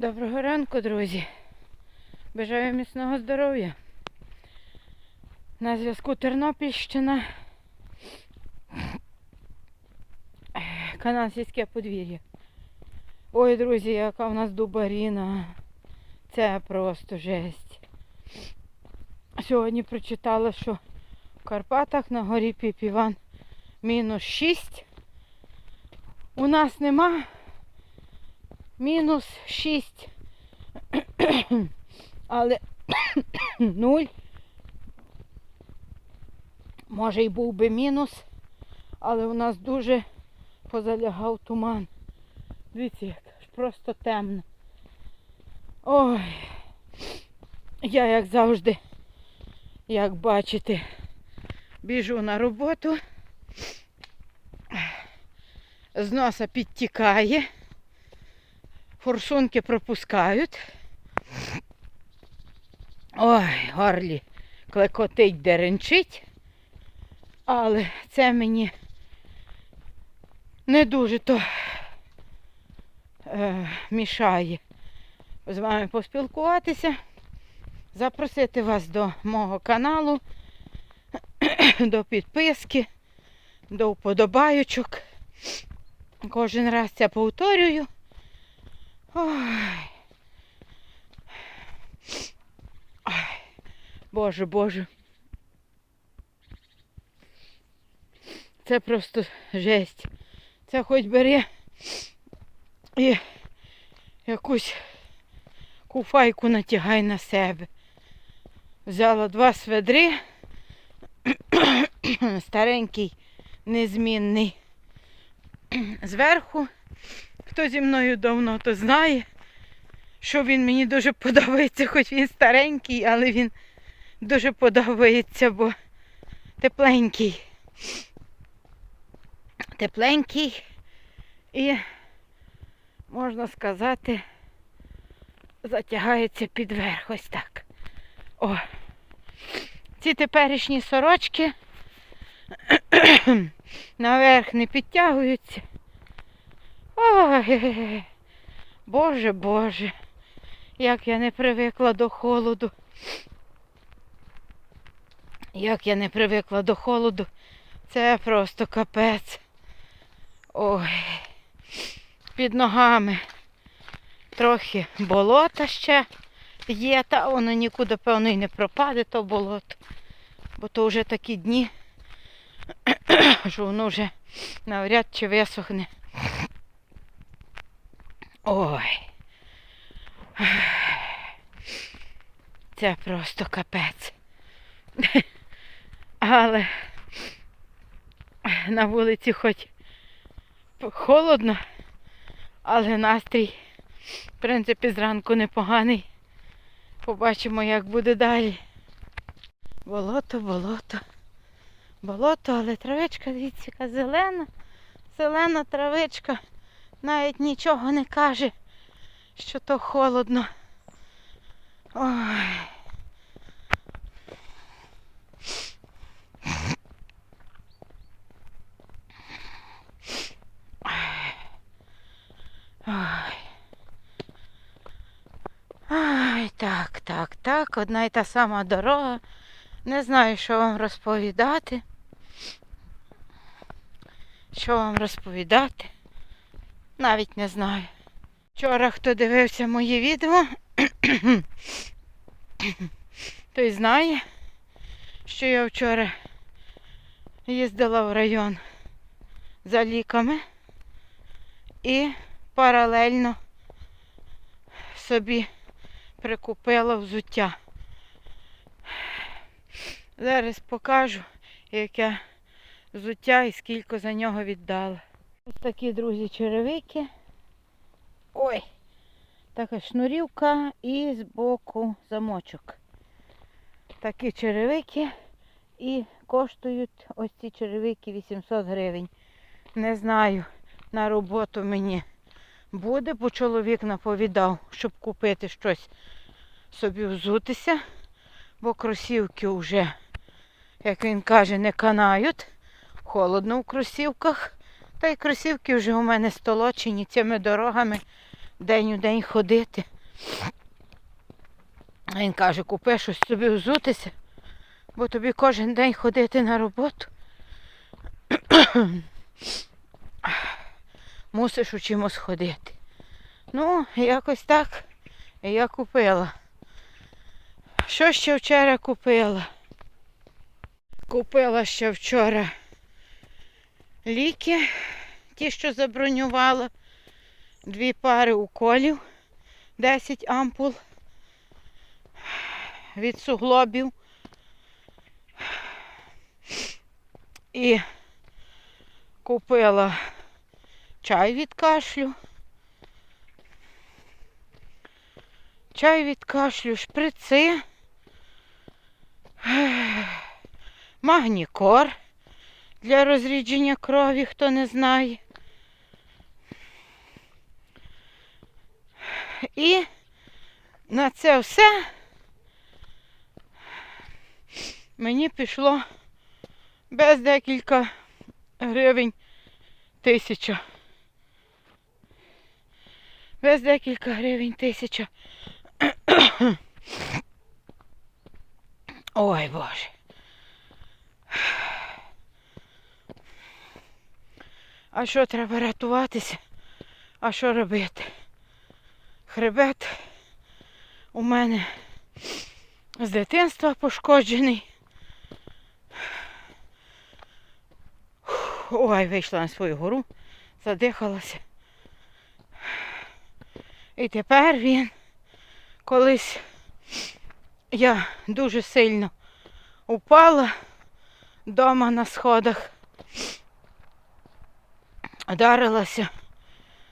Доброго ранку, друзі. Бажаю міцного здоров'я. На зв'язку Тернопільщина. Канал сільське подвір'я. Ой, друзі, яка в нас дубаріна. Це просто жесть. Сьогодні прочитала, що в Карпатах на горі Піпіван мінус 6. У нас нема мінус 6. Але 0. Може і був би мінус, але у нас дуже позалягав туман. Дивіться, як просто темно. Ой, я як завжди, як бачите, біжу на роботу. З носа підтікає форсунки пропускають. Ой, горлі клекотить, деренчить. Але це мені не дуже то е, мішає з вами поспілкуватися, запросити вас до мого каналу, до підписки, до вподобайочок. Кожен раз це повторюю. Ой. Ой. Боже, Боже. Це просто жесть. Це хоч бери і якусь куфайку натягай на себе. Взяла два сведри, старенький, незмінний. Зверху Хто зі мною давно, то знає, що він мені дуже подобається, хоч він старенький, але він дуже подобається, бо тепленький. Тепленький і, можна сказати, затягається під верх. Ось так. О. Ці теперішні сорочки наверх не підтягуються. Ой, Боже, Боже, як я не привикла до холоду. Як я не привикла до холоду, це просто капець. Ой, під ногами трохи болота ще є, та воно нікуди, певно, і не пропаде, то болото. Бо то вже такі дні, що воно вже навряд чи висохне. Ой. Це просто капець. Але на вулиці хоч холодно, але настрій, в принципі, зранку непоганий. Побачимо, як буде далі. Болото, болото, болото, але травичка, дивіться, зелена, зелена травичка навіть нічого не каже, що то холодно. Ой. Ай, так, так, так, одна й та сама дорога. Не знаю, що вам розповідати. Що вам розповідати? Навіть не знаю. Вчора хто дивився моє відео, той знає, що я вчора їздила в район за ліками і паралельно собі прикупила взуття. Зараз покажу, яке взуття і скільки за нього віддала. Ось такі, друзі, черевики. Ой, така шнурівка і збоку замочок. Такі черевики і коштують ось ці черевики 800 гривень. Не знаю, на роботу мені буде, бо чоловік наповідав, щоб купити щось собі взутися, бо кросівки вже, як він каже, не канають. Холодно в кросівках. Та й кросівки вже у мене столочені цими дорогами день у день ходити. Він каже, купи щось собі взутися, бо тобі кожен день ходити на роботу. Мусиш у чимось ходити. Ну, якось так я купила. Що ще вчора купила? Купила ще вчора ліки, ті, що забронювала, дві пари уколів, 10 ампул від суглобів. І купила чай від кашлю. Чай від кашлю, шприци, магнікор для розрідження крові, хто не знає. І на це все мені пішло без декілька гривень тисяча. Без декілька гривень тисяча. Ой Боже. А що треба рятуватися? А що робити? Хребет у мене з дитинства пошкоджений. Ой, вийшла на свою гору, задихалася. І тепер він колись я дуже сильно упала вдома на сходах, вдарилася.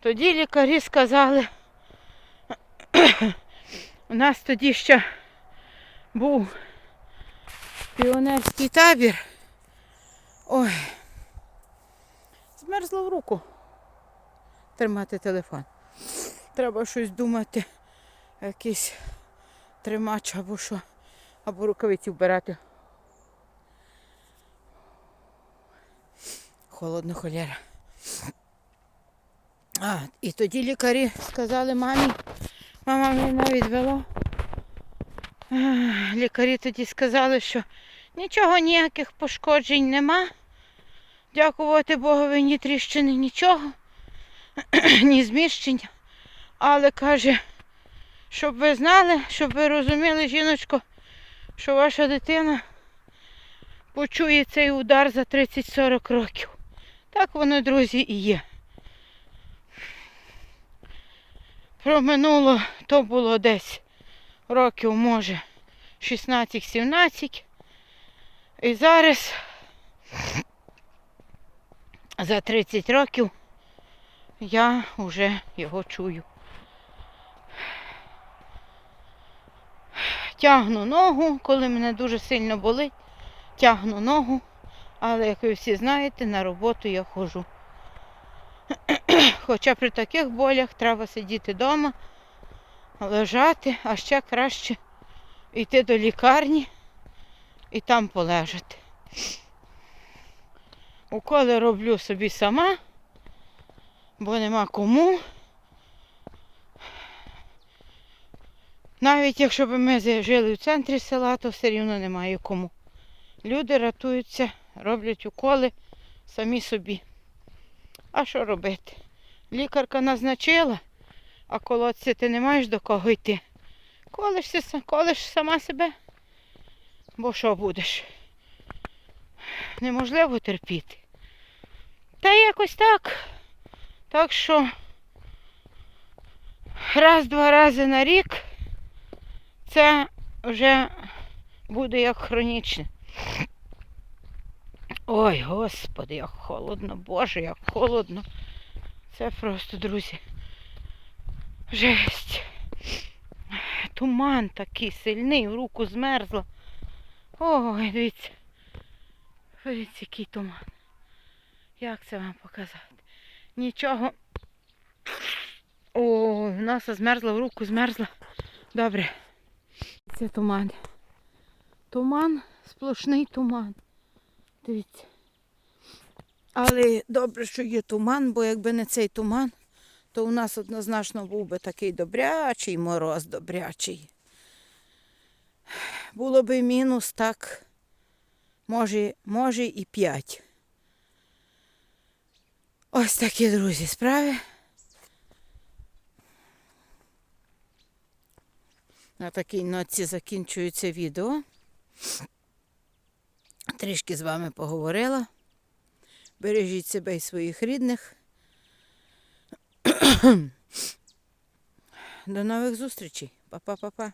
Тоді лікарі сказали, у нас тоді ще був піонерський табір. Ой, змерзла в руку тримати телефон. Треба щось думати, якийсь тримач або що, або рукавиці вбирати. Холодно холєра. А, і тоді лікарі сказали мамі, мама мене відвела. Лікарі тоді сказали, що нічого, ніяких пошкоджень нема. Дякувати Богові, ні тріщини, нічого, ні зміщення. Але каже, щоб ви знали, щоб ви розуміли, жіночко, що ваша дитина почує цей удар за 30-40 років. Так воно, друзі, і є. Проминуло, то було десь років, може, 16-17. І зараз за 30 років я вже його чую. Тягну ногу, коли мене дуже сильно болить, тягну ногу, але, як ви всі знаєте, на роботу я ходжу. Хоча при таких болях треба сидіти вдома, лежати, а ще краще йти до лікарні і там полежати. Уколи роблю собі сама, бо нема кому. Навіть якщо б ми жили в центрі села, то все рівно немає кому. Люди рятуються, роблять уколи самі собі. А що робити? Лікарка назначила, а колодці ти не маєш до кого йти. Колишся, колиш сама себе, бо що будеш? Неможливо терпіти. Та якось так. Так що раз-два рази на рік це вже буде як хронічне. Ой, господи, як холодно, Боже, як холодно. Це просто, друзі. Жесть. Туман такий сильний, руку змерзла. Ой, дивіться. Дивіться, який туман. Як це вам показати? Нічого. Ой, в нас змерзла в руку, змерзла. Добре. Це туман. Туман, сплошний туман. Дивіться. Але добре, що є туман, бо якби не цей туман, то у нас однозначно був би такий добрячий мороз добрячий. Було би мінус так, може, може і 5. Ось такі, друзі, справи. На такій ноці закінчується відео. Трішки з вами поговорила. Бережіть себе і своїх рідних. До нових зустрічей. Па-па-па-па.